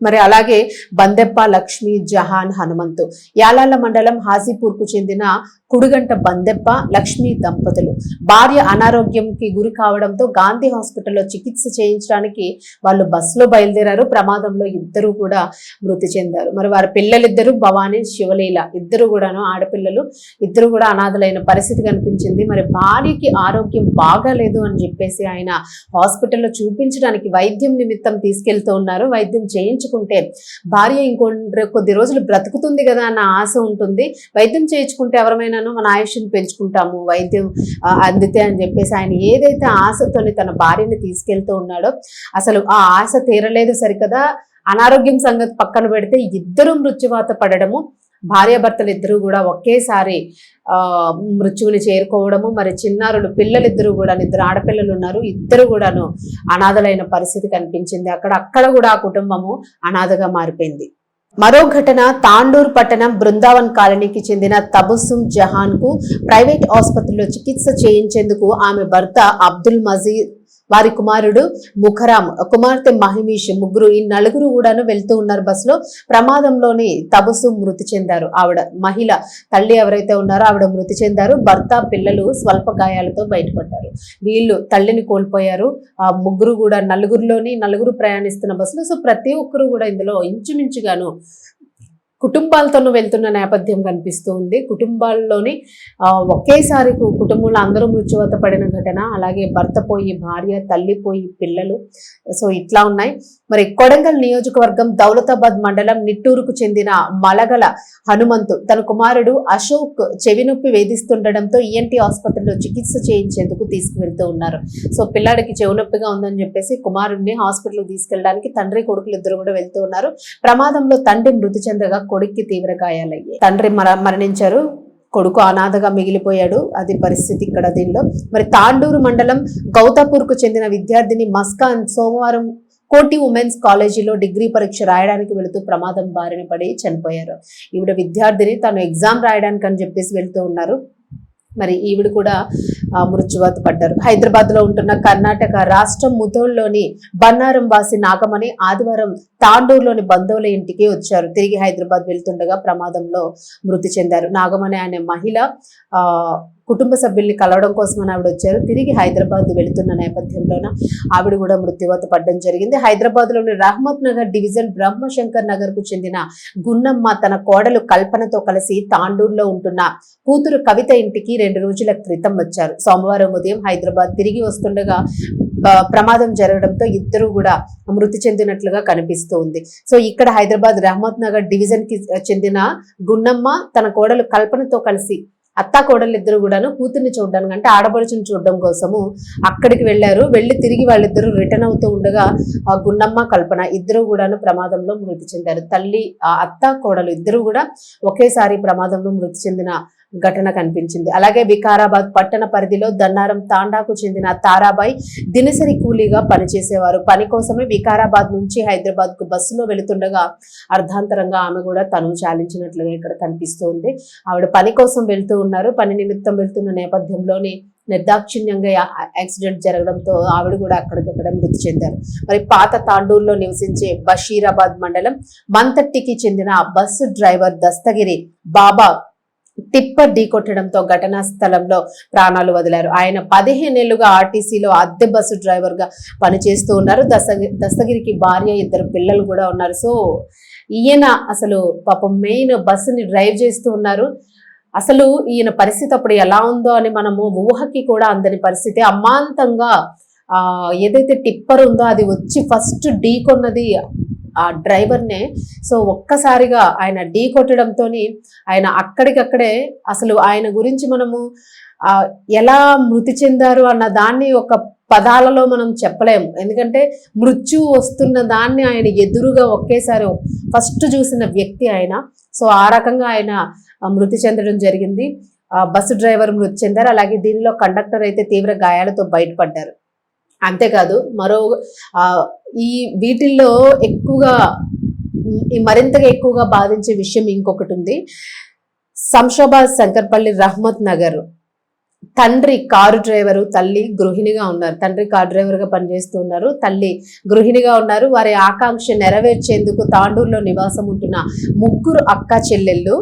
మరి అలాగే బందెప్ప లక్ష్మి జహాన్ హనుమంతు యాలాల మండలం హాజీపూర్కు చెందిన కుడుగంట బందెప్ప లక్ష్మి దంపతులు. భార్య అనారోగ్యంకి గురి కావడంతో గాంధీ హాస్పిటల్లో చికిత్స చేయించడానికి వాళ్ళు బస్సులో బయలుదేరారు. ప్రమాదంలో ఇద్దరు కూడా మృతి చెందారు. మరి వారి పిల్లలిద్దరూ భవానీ శివలీల ఇద్దరు కూడాను ఆడపిల్లలు. ఇద్దరు కూడా అనాథలైన పరిస్థితి కనిపించింది. మరి భార్యకి ఆరోగ్యం బాగాలేదు అని చెప్పేసి ఆయన హాస్పిటల్లో చూపించడానికి వైద్యం నిమిత్తం తీసుకెళ్తూ ఉన్నారు. వైద్యం చేయించుకుంటే భార్య ఇంకో కొద్ది రోజులు బ్రతుకుతుంది కదా అన్న ఆశ ఉంటుంది. వైద్యం చేయించుకుంటే ఎవరమైనాను మన ఆయుష్ని పెంచుకుంటాము వైద్యం అందితే అని చెప్పేసి ఆయన ఏదైతే ఆశతోని తన భార్యని తీసుకెళ్తూ ఉన్నాడో అసలు ఆ ఆశ తీరలేదు సరికదా. అనారోగ్యం సంగతి పక్కన పెడితే ఇద్దరు మృత్యువాత పడడము భార్యాభర్తలు ఇద్దరు కూడా ఒకేసారి ఆ మృత్యువుని చేరుకోవడము మరి చిన్నారులు పిల్లలిద్దరూ కూడా ఇద్దరు ఆడపిల్లలు ఉన్నారు ఇద్దరు కూడాను అనాథలైన పరిస్థితి కనిపించింది. అక్కడ అక్కడ కూడా ఆ కుటుంబము అనాథగా మారిపోయింది. మరో ఘటన తాండూర్ పట్టణం బృందావన్ కాలనీకి చెందిన తబస్సుం జహాన్కు ప్రైవేట్ ఆసుపత్రిలో చికిత్స చేయించేందుకు ఆమె భర్త అబ్దుల్ మజీద్ వారి కుమారుడు ముఖరాం కుమార్తె మహిమీష్ ముగ్గురు ఈ నలుగురు కూడాను వెళ్తూ ఉన్నారు బస్సులో. ప్రమాదంలోని తబసు మృతి చెందారు. ఆవిడ మహిళ తల్లి ఎవరైతే ఉన్నారో ఆవిడ మృతి చెందారు. భర్త పిల్లలు స్వల్ప గాయాలతో బయటపడ్డారు. వీళ్ళు తల్లిని కోల్పోయారు. ఆ ముగ్గురు కూడా నలుగురిలోని నలుగురు ప్రయాణిస్తున్న బస్సులో. సో ప్రతి ఒక్కరు కూడా ఇందులో ఇంచుమించుగాను కుటుంబాలతోనూ వెళ్తున్న నేపథ్యం కనిపిస్తూ ఉంది కుటుంబాల్లోని ఒకేసారి కుటుంబంలో అందరూ మృత్యువత పడిన ఘటన అలాగే భర్త పోయి భార్య తల్లి పోయి పిల్లలు. సో ఇట్లా ఉన్నాయి. మరి కొడంగల్ నియోజకవర్గం దౌలతాబాద్ మండలం నిట్టూరుకు చెందిన మలగల హనుమంతు. తన కుమారుడు అశోక్ చెవినొప్పి వేధిస్తుండడంతో ఈఎన్టీ ఆసుపత్రిలో చికిత్స చేయించేందుకు తీసుకువెళ్తూ ఉన్నారు. సో పిల్లాడికి చెవినొప్పిగా ఉందని చెప్పేసి కుమారుడిని హాస్పిటల్కి తీసుకెళ్ళడానికి తండ్రి కొడుకులు ఇద్దరు కూడా వెళ్తూ ఉన్నారు. ప్రమాదంలో తండ్రి మృతి చెందగా కొడుక్కి తీవ్ర గాయాలయ్యాయి. తండ్రి మరణించారు. కొడుకు అనాథగా మిగిలిపోయాడు. అది పరిస్థితి ఇక్కడ దీనిలో. మరి తాండూరు మండలం గౌతాపూర్కు చెందిన విద్యార్థిని మస్కాన్ సోమవారం కోటి ఉమెన్స్ కాలేజీలో డిగ్రీ పరీక్ష రాయడానికి వెళుతూ ప్రమాదం బారిన పడి చనిపోయారు. ఈవిడ విద్యార్థిని తను ఎగ్జామ్ రాయడానికి అని చెప్పేసి వెళ్తూ ఉన్నారు. మరి ఈవిడ కూడా మృత్యువాత పడ్డారు. హైదరాబాద్లో ఉంటున్న కర్ణాటక రాష్ట్రం ముథోల్లోని బన్నారం వాసి నాగమణి ఆదివారం తాండూరులోని బంధువుల ఇంటికి వచ్చారు. తిరిగి హైదరాబాద్ వెళ్తుండగా ప్రమాదంలో మృతి చెందారు. నాగమణి అనే మహిళ కుటుంబ సభ్యుల్ని కలవడం కోసమని ఆవిడ వచ్చారు. తిరిగి హైదరాబాద్ వెళుతున్న నేపథ్యంలోన ఆవిడ కూడా మృత్యువాత పడడం జరిగింది. హైదరాబాద్లోని రహమత్ నగర్ డివిజన్ బ్రహ్మశంకర్ నగర్కు చెందిన గున్నమ్మ తన కోడలు కల్పనతో కలిసి తాండూరులో ఉంటున్న కూతురు కవిత ఇంటికి రెండు రోజుల క్రితం వచ్చారు. సోమవారం ఉదయం హైదరాబాద్ తిరిగి వస్తుండగా ప్రమాదం జరగడంతో ఇద్దరు కూడా మృతి చెందినట్లుగా కనిపిస్తూ ఉంది. సో ఇక్కడ హైదరాబాద్ రహమత్ నగర్ డివిజన్కి చెందిన గున్నమ్మ తన కోడలు కల్పనతో కలిసి అత్తా కోడలు ఇద్దరు కూడాను కూతుర్ని చూడడానికి అంటే ఆడపడుచుని చూడడం కోసము అక్కడికి వెళ్ళారు. వెళ్ళి తిరిగి వాళ్ళిద్దరూ రిటర్న్ అవుతూ ఉండగా గుండమ్మ కల్పన ఇద్దరు కూడాను ప్రమాదంలో మృతి చెందారు. తల్లి ఆ అత్త కోడలు ఇద్దరు కూడా ఒకేసారి ప్రమాదంలో మృతి చెందిన ఘటన కనిపించింది. అలాగే వికారాబాద్ పట్టణ పరిధిలో దన్నారం తాండాకు చెందిన తారాబాయ్ దినసరి కూలీగా పనిచేసేవారు. పని కోసమే వికారాబాద్ నుంచి హైదరాబాద్కు బస్సులో వెళుతుండగా అర్ధాంతరంగా ఆమె కూడా తను చాలించినట్లుగా ఇక్కడ కనిపిస్తోంది. ఆవిడ పని కోసం వెళ్తూ ఉన్నారు. పని నిమిత్తం వెళ్తున్న నేపథ్యంలోని నిర్దాక్షిణ్యంగా యాక్సిడెంట్ జరగడంతో ఆవిడ కూడా అక్కడికక్కడ మృతి చెందారు. మరి పాత తాండూరులో నివసించే బషీరాబాద్ మండలం మంతట్టికి చెందిన bus driver Dastagiri Baba tipper ఢీకొట్టడంతో ఘటనా స్థలంలో ప్రాణాలు వదిలారు. ఆయన పదిహేనేళ్ళుగా ఆర్టీసీలో అద్దె బస్సు డ్రైవర్గా పనిచేస్తూ ఉన్నారు. దస్తగి దస్తగిరికి భార్య ఇద్దరు పిల్లలు కూడా ఉన్నారు. సో ఈయన అసలు పాపం మెయిన్ బస్సుని డ్రైవ్ చేస్తూ ఉన్నారు. అసలు ఈయన పరిస్థితి అప్పుడు ఎలా ఉందో అని మనము ఊహకి కూడా అందని పరిస్థితి. అమాంతంగా ఏదైతే టిప్పర్ ఉందో అది వచ్చి ఫస్ట్ ఢీ కొన్నది ఆ డ్రైవర్నే. సో ఒక్కసారిగా ఆయన ఢీ కొట్టడంతో ఆయన అక్కడికక్కడే అసలు ఆయన గురించి మనము ఎలా మృతి చెందారు అన్న దాన్ని ఒక పదాలలో మనం చెప్పలేము ఎందుకంటే మృత్యు వస్తున్న దాన్ని ఆయన ఎదురుగా ఒకేసారి ఫస్ట్ చూసిన వ్యక్తి ఆయన. సో ఆ రకంగా ఆయన మృతి చెందడం జరిగింది. ఆ, బస్సు డ్రైవర్ మృతి చెందారు. అలాగే దీనిలో కండక్టర్ అయితే తీవ్ర గాయాలతో బయటపడ్డారు. అంతేకాదు మరో ఈ వీటిల్లో ఎక్కువగా మరింతగా ఎక్కువగా బాధించే విషయం ఇంకొకటి ఉంది. శంషాబాద్ శంకర్పల్లి రహమత్ నగర్ తండ్రి కారు డ్రైవరు తల్లి గృహిణిగా ఉన్నారు. తండ్రి కారు డ్రైవర్గా పనిచేస్తూ ఉన్నారు. తల్లి గృహిణిగా ఉన్నారు. వారి ఆకాంక్ష నెరవేర్చేందుకు తాండూరులో నివాసం ఉంటున్న ముగ్గురు అక్క చెల్లెళ్ళు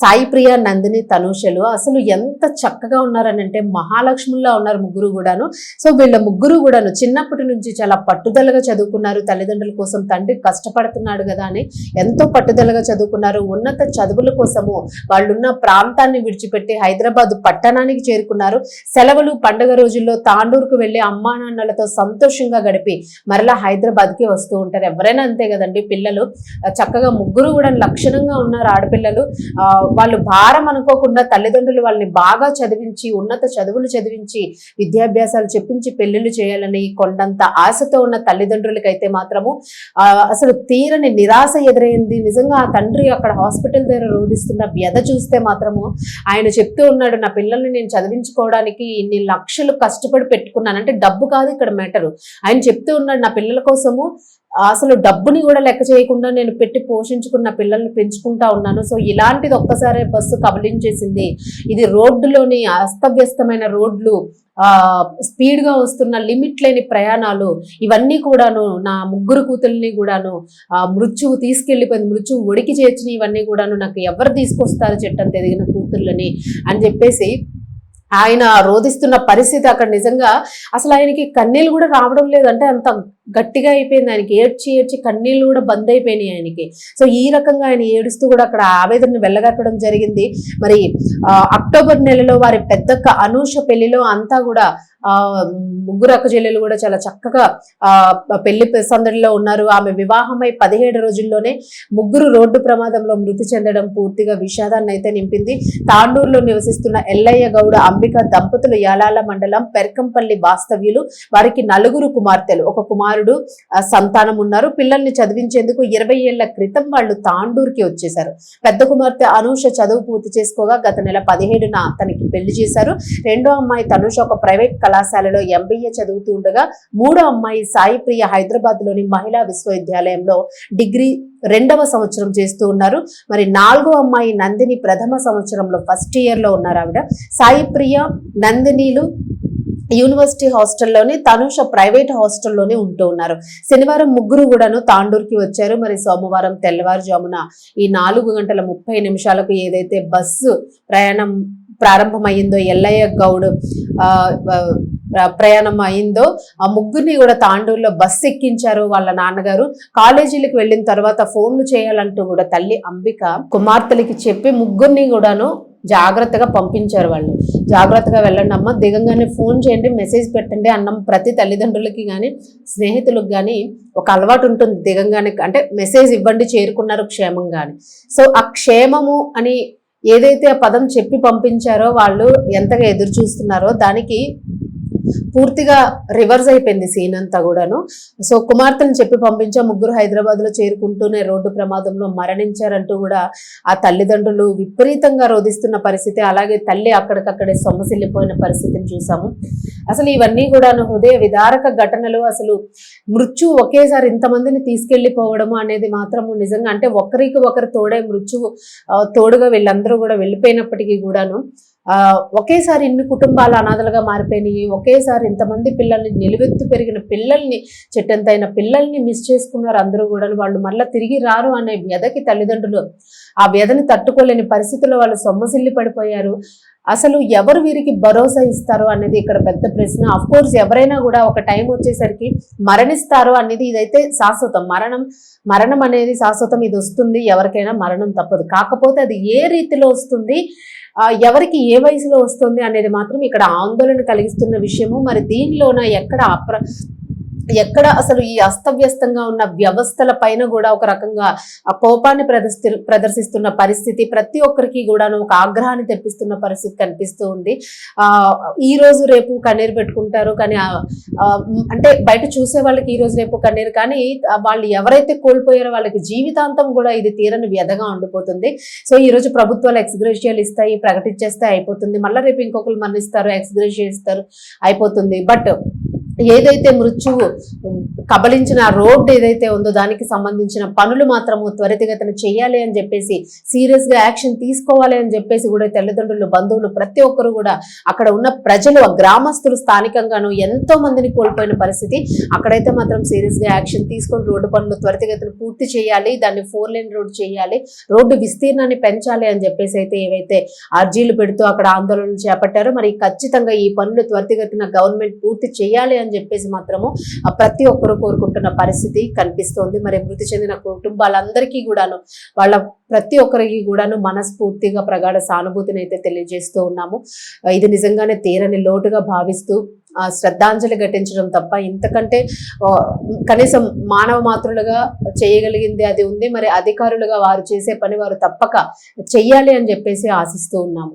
సాయి ప్రియ నందిని తనుషలు అసలు ఎంత చక్కగా ఉన్నారని అంటే మహాలక్ష్ముల్లా ఉన్నారు ముగ్గురు కూడాను. సో వీళ్ళ ముగ్గురు కూడాను చిన్నప్పటి నుంచి చాలా పట్టుదలగా చదువుకున్నారు. తల్లిదండ్రుల కోసం తండ్రి కష్టపడుతున్నాడు కదా అని ఎంతో పట్టుదలగా చదువుకున్నారు. ఉన్నత చదువుల కోసము వాళ్ళున్న ప్రాంతాన్ని విడిచిపెట్టి హైదరాబాద్ పట్టణానికి చేరుకున్నారు. సెలవులు పండుగ రోజుల్లో తాండూరుకు వెళ్ళి అమ్మా నాన్నలతో సంతోషంగా గడిపి మరలా హైదరాబాద్కి వస్తూ ఉంటారు. ఎవరైనా అంతే కదండి పిల్లలు. చక్కగా ముగ్గురు కూడా లక్షణంగా ఉన్నారు ఆడపిల్లలు. వాళ్ళు భారం అనుకోకుండా తల్లిదండ్రులు వాళ్ళని బాగా చదివించి ఉన్నత చదువులు చదివించి విద్యాభ్యాసాలు చెప్పించి పెళ్ళిళ్ళు చేయాలని కొండంత ఆశతో ఉన్న తల్లిదండ్రులకైతే మాత్రము ఆ, అసలు తీరని నిరాశ ఎదురైంది. నిజంగా ఆ తండ్రి అక్కడ హాస్పిటల్ దగ్గర రోధిస్తున్న వ్యధ చూస్తే మాత్రము ఆయన చెప్తూ ఉన్నాడు నా పిల్లల్ని నేను చదివించుకోవడానికి ఇన్ని లక్షలు కష్టపడి పెట్టుకున్నాను అంటే డబ్బు కాదు ఇక్కడ మ్యాటరు. ఆయన చెప్తూ ఉన్నాడు నా పిల్లల కోసము అసలు డబ్బుని కూడా లెక్క చేయకుండా నేను పెట్టి పోషించుకున్న పిల్లల్ని పెంచుకుంటా ఉన్నాను. సో ఇలాంటిది ఒక్కసారి బస్సు కబలించేసింది. ఇది రోడ్డులోని అస్తవ్యస్తమైన రోడ్లు స్పీడ్గా వస్తున్న లిమిట్ లేని ప్రయాణాలు ఇవన్నీ కూడాను నా ముగ్గురు కూతుల్ని కూడాను మృత్యువు తీసుకెళ్ళిపోయింది మృత్యువు ఒడికి చేర్చిన ఇవన్నీ కూడాను నాకు ఎవరు తీసుకొస్తారు చెట్టంత ఎదిగిన కూతుర్లని అని చెప్పేసి ఆయన రోధిస్తున్న పరిస్థితి అక్కడ నిజంగా అసలు ఆయనకి కన్నీళ్ళు కూడా రావడం లేదంటే అంత గట్టిగా అయిపోయింది ఆయనకి. ఏడ్చి ఏడ్చి కన్నీళ్ళు కూడా బంద్ అయిపోయినాయి ఆయనకి. సో ఈ రకంగా ఆయన ఏడుస్తూ కూడా అక్కడ ఆవేదనను వెళ్ళగట్టడం జరిగింది. మరి ఆ, అక్టోబర్ నెలలో వారి పెద్దక్క అనూష పెళ్ళిలో అంతా కూడా ముగ్గురు అక్క చెల్లెలు కూడా చాలా చక్కగా ఆ పెళ్ళి సందడిలో ఉన్నారు. ఆమె వివాహమై పదిహేడు రోజుల్లోనే ముగ్గురు రోడ్డు ప్రమాదంలో మృతి చెందడం పూర్తిగా విషాదాన్ని అయితే నింపింది. తాండూరులో నివసిస్తున్న ఎల్లయ్య గౌడ అంబిక దంపతులు యాలాల మండలం పెరకంపల్లి వాస్తవ్యులు. వారికి నలుగురు కుమార్తెలు. ఒక కుమారుడు సంతానం ఉన్నారు. పిల్లల్ని చదివించేందుకు ఇరవై ఏళ్ళ క్రితం వాళ్ళు తాండూరుకి వచ్చేశారు. పెద్ద కుమార్తె అనూష చదువు పూర్తి చేసుకోగా గత నెల పదిహేడున తనకి పెళ్ళి చేశారు. రెండో అమ్మాయి తనుష ఒక ప్రైవేట్ కళాశాలలో ఎంబీఏ చదువుతూ ఉండగా మూడో అమ్మాయి సాయిప్రియ హైదరాబాద్లోని మహిళా విశ్వవిద్యాలయంలో డిగ్రీ రెండవ సంవత్సరం చేస్తూ ఉన్నారు. మరి నాలుగో అమ్మాయి నందిని ప్రథమ సంవత్సరంలో ఫస్ట్ ఇయర్లో ఉన్నారు ఆవిడ. సాయిప్రియ నందినిలు యూనివర్సిటీ హాస్టల్లోనే తనుష ప్రైవేట్ హాస్టల్లోనే ఉంటూ ఉన్నారు. శనివారం ముగ్గురు కూడాను తాండూరుకి వచ్చారు. మరి సోమవారం తెల్లవారుజామున ఈ నాలుగు గంటల ముప్పై నిమిషాలకు ఏదైతే బస్సు ప్రయాణం ప్రారంభమైందో ఎల్లయ్య గౌడ్ ప్రయాణం అయిందో ఆ ముగ్గురిని కూడా తాండూరులో బస్సు ఎక్కించారు వాళ్ళ నాన్నగారు. కాలేజీలకు వెళ్ళిన తర్వాత ఫోన్లు చేయాలంటూ కూడా తల్లి అంబిక కుమార్తెలకి చెప్పి ముగ్గురిని కూడాను జాగ్రత్తగా పంపించారు వాళ్ళు. జాగ్రత్తగా వెళ్ళండి అమ్మ దిగంగానే ఫోన్ చేయండి మెసేజ్ పెట్టండి అన్నం ప్రతి తల్లిదండ్రులకి కానీ స్నేహితులకు కానీ ఒక అలవాటు ఉంటుంది. దిగంగానే అంటే మెసేజ్ ఇవ్వండి చేరుకున్నారు క్షేమంగాని. సో ఆ క్షేమము అని ఏదైతే ఆ పదం చెప్పి పంపించారో వాళ్ళు ఎంతగా ఎదురు చూస్తున్నారో దానికి పూర్తిగా రివర్స్ అయిపోయింది సీన్ అంతా కూడాను. సో కుమార్తెను చెప్పి పంపించా ముగ్గురు హైదరాబాద్లో చేరుకుంటూనే రోడ్డు ప్రమాదంలో మరణించారంటూ కూడా ఆ తల్లిదండ్రులు విపరీతంగా రోధిస్తున్న పరిస్థితి. అలాగే తల్లి అక్కడికక్కడే సొమ్మసిల్లిపోయిన పరిస్థితిని చూసాము. అసలు ఇవన్నీ కూడాను హృదయ విదారక ఘటనలు అసలు మృత్యు ఒకేసారి ఇంతమందిని తీసుకెళ్ళిపోవడము అనేది మాత్రము నిజంగా అంటే ఒకరికి ఒకరు తోడే మృత్యువు తోడుగా వీళ్ళందరూ కూడా వెళ్ళిపోయినప్పటికీ కూడాను ఒకేసారి ఇన్ని కుటుంబాలు అనాథలుగా మారిపోయినాయి. ఒకేసారి ఇంతమంది పిల్లల్ని నిలువెత్తు పెరిగిన పిల్లల్ని చెట్టంతైన పిల్లల్ని మిస్ చేసుకున్నారు అందరూ కూడా. వాళ్ళు మళ్ళీ తిరిగి రారు అనే వ్యధకి తల్లిదండ్రులు. ఆ వ్యధని తట్టుకోలేని పరిస్థితుల్లో వాళ్ళు సొమ్మసిల్లి పడిపోయారు. అసలు ఎవరు వీరికి భరోసా ఇస్తారు అనేది ఇక్కడ పెద్ద ప్రశ్న. అఫ్ కోర్స్ ఎవరైనా కూడా ఒక టైం వచ్చేసరికి మరణిస్తారు అనేది ఇదైతే శాశ్వతం. మరణం మరణం అనేది శాశ్వతం. ఇది వస్తుంది. ఎవరికైనా మరణం తప్పదు. కాకపోతే అది ఏ రీతిలో వస్తుంది? ఎవరికి ఏ వయసులో వస్తుంది అనేది మాత్రం ఇక్కడ ఆందోళన కలిగిస్తున్న విషయము. మరి దీనిలోన ఎక్కడ అప్ర ఎక్కడ అసలు ఈ అస్తవ్యస్తంగా ఉన్న వ్యవస్థల పైన కూడా ఒక రకంగా కోపాన్ని ప్రదర్శి ప్రదర్శిస్తున్న పరిస్థితి ప్రతి ఒక్కరికి కూడాను ఒక ఆగ్రహాన్ని తెప్పిస్తున్న పరిస్థితి కనిపిస్తూ ఉంది. ఆ ఈ రోజు రేపు కన్నీరు పెట్టుకుంటారు కానీ అంటే బయట చూసే వాళ్ళకి ఈ రోజు రేపు కన్నీరు కానీ వాళ్ళు ఎవరైతే కోల్పోయారో వాళ్ళకి జీవితాంతం కూడా ఇది తీరని వ్యధగా ఉండిపోతుంది. సో ఈ రోజు ప్రభుత్వాలు ఎక్స్గ్రేషియాలు ఇస్తాయి ప్రకటించేస్తే అయిపోతుంది. మళ్ళీ రేపు ఇంకొకరు మరణిస్తారు ఎక్స్గ్రేషియా ఇస్తారు అయిపోతుంది. బట్ ఏదైతే మృత్యువు కబలించిన రోడ్డు ఏదైతే ఉందో దానికి సంబంధించిన పనులు మాత్రము త్వరితగతిన చేయాలి అని చెప్పేసి సీరియస్గా యాక్షన్ తీసుకోవాలి అని చెప్పేసి కూడా తల్లిదండ్రులు బంధువులు ప్రతి ఒక్కరు కూడా అక్కడ ఉన్న ప్రజలు గ్రామస్తులు స్థానికంగాను ఎంతో మందిని కోల్పోయిన పరిస్థితి. అక్కడైతే మాత్రం సీరియస్గా యాక్షన్ తీసుకొని రోడ్డు పనులు త్వరితగతిన పూర్తి చేయాలి దాన్ని ఫోర్ లైన్ రోడ్ చేయాలి రోడ్డు విస్తీర్ణాన్ని పెంచాలి అని చెప్పేసి అయితే ఏవైతే అర్జీలు పెడుతూ అక్కడ ఆందోళనలు చేపట్టారో మరి ఖచ్చితంగా ఈ పనులు త్వరితగతిన గవర్నమెంట్ పూర్తి చేయాలి అని చెప్పేసి మాత్రము ప్రతి ఒక్కరు కోరుకుంటున్న పరిస్థితి కనిపిస్తోంది. మరి మృతి చెందిన కుటుంబాలందరికీ కూడాను వాళ్ళ ప్రతి ఒక్కరికి కూడాను మనస్ఫూర్తిగా ప్రగాఢ సానుభూతిని అయితే తెలియజేస్తూ ఉన్నాము. ఇది నిజంగానే తీరని లోటుగా భావిస్తూ ఆ, శ్రద్ధాంజలి ఘటించడం తప్ప ఇంతకంటే కనీసం మానవ మాతృలుగా చేయగలిగింది అది ఉంది. మరి అధికారులుగా వారు చేసే పని వారు తప్పక చెయ్యాలి అని చెప్పేసి ఆశిస్తూ ఉన్నాము.